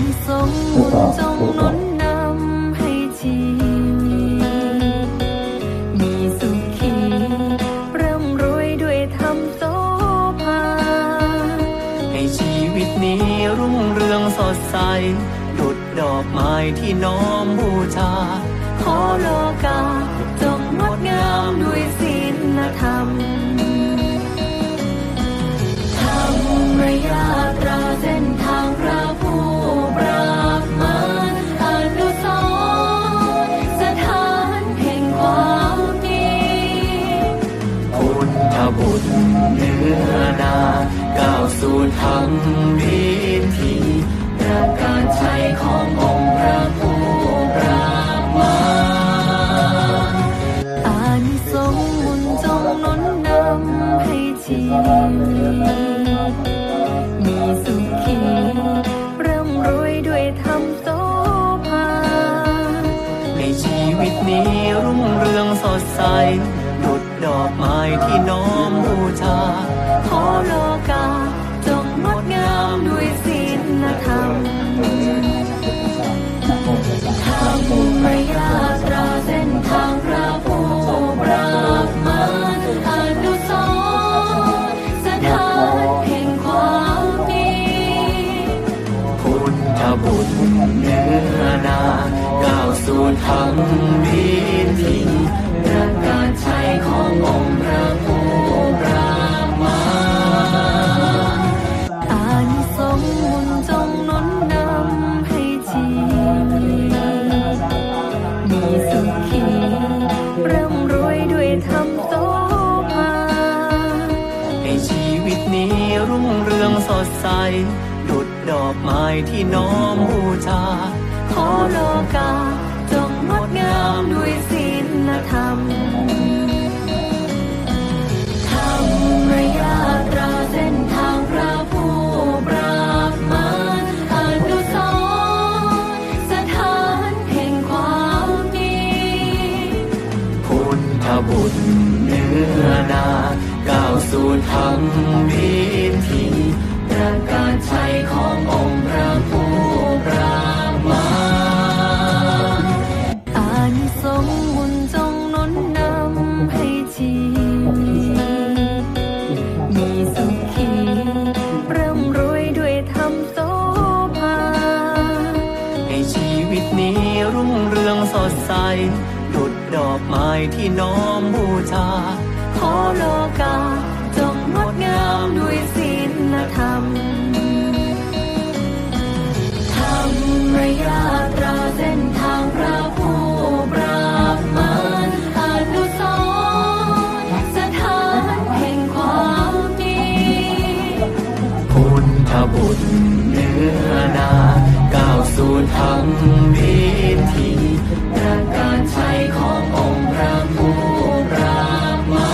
นิสงส์บุญจงนุนนำให้ชีวิตมีสุขีร่ำรวยด้วยธรรมโสภาให้ชีวิตนี้รุ่งเรืองสดใสดุดดอกไม้ที่น้อมบูชา ขอโลกาจงงดงามด้วยศีลธรรม สู่ธรรมวิธีประกาศชัยขององค์พระผู้ปราบมาอานิสงส์บุญจงนุนนำให้ชีวิตมีสุขีร่ำรวยด้วยธรรมโสภาให้ชีวิตนี้รุ่งเรืองสดใสดุดดอกไม้ที่น้อมบูชา บุตรเนื้อนาก้าวสู่ธรรมวิธีประกาศชัยขององค์พระผู้ปรามาอานิสงส์บุญจงนุนนำให้ชีมีสุขีร่ำรวยด้วยธรรมโสภาให้ชีวิตนี้รุ่งเรืองสดใส ดุดดอกไม้ที่น้อมบูชาขอโลกาจงงดงามด้วยศีลธรรมธรรมยาตราเส้นทางพระผู้ปราบมารอนุสรสถานแห่งความดีพุทธบุตรเนื้อนาก้าวสู่ธรรมวิธี ประกาศชัยขององค์พระผู้ปราบมาอานิสงส์บุญจงนุนนำให้ชีวิตมีสุขีร่ำรวยด้วยธรรมโสภาให้ชีวิตนี้รุ่งเรืองสดใสดุดดอกไม้ที่น้อมบูชาขอโลกาจงงดงามด้วยศี สู่ธรรมวิธีประกาศชัยขององค์พระผู้ปราบมา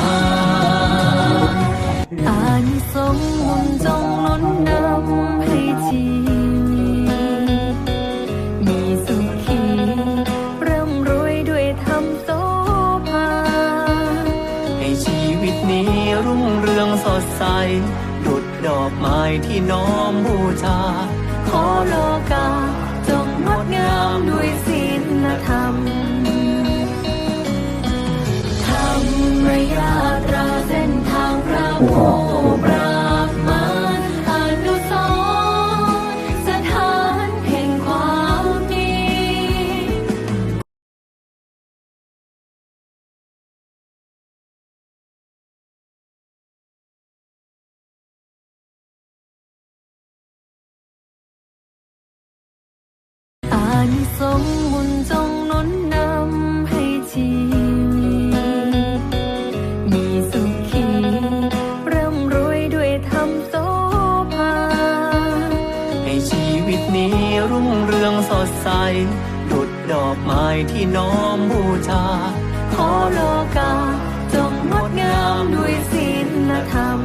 รอานิสงส์บุญจงหนุนนำให้ชีวิตมีสุขีร่ำรวยด้วยธรรมโสภาให้ชีวิตนี้รุ่งเรืองสดใสดุดดอกไม้ที่น้อมบูชาขอโลกา งดงามด้วยศีลธรรมธรรมยะตราเส้นทางพระวง สงส์บุญจงนุนนำให้ชีวิตมีสุขีร่ำรวยด้วยธรรมโสภาให้ชีวิตนี้รุ่งเรืองสดใสดุดดอกไม้ที่น้อมบูชา ขอโลกาจงงดงามด้วยศีลธรรม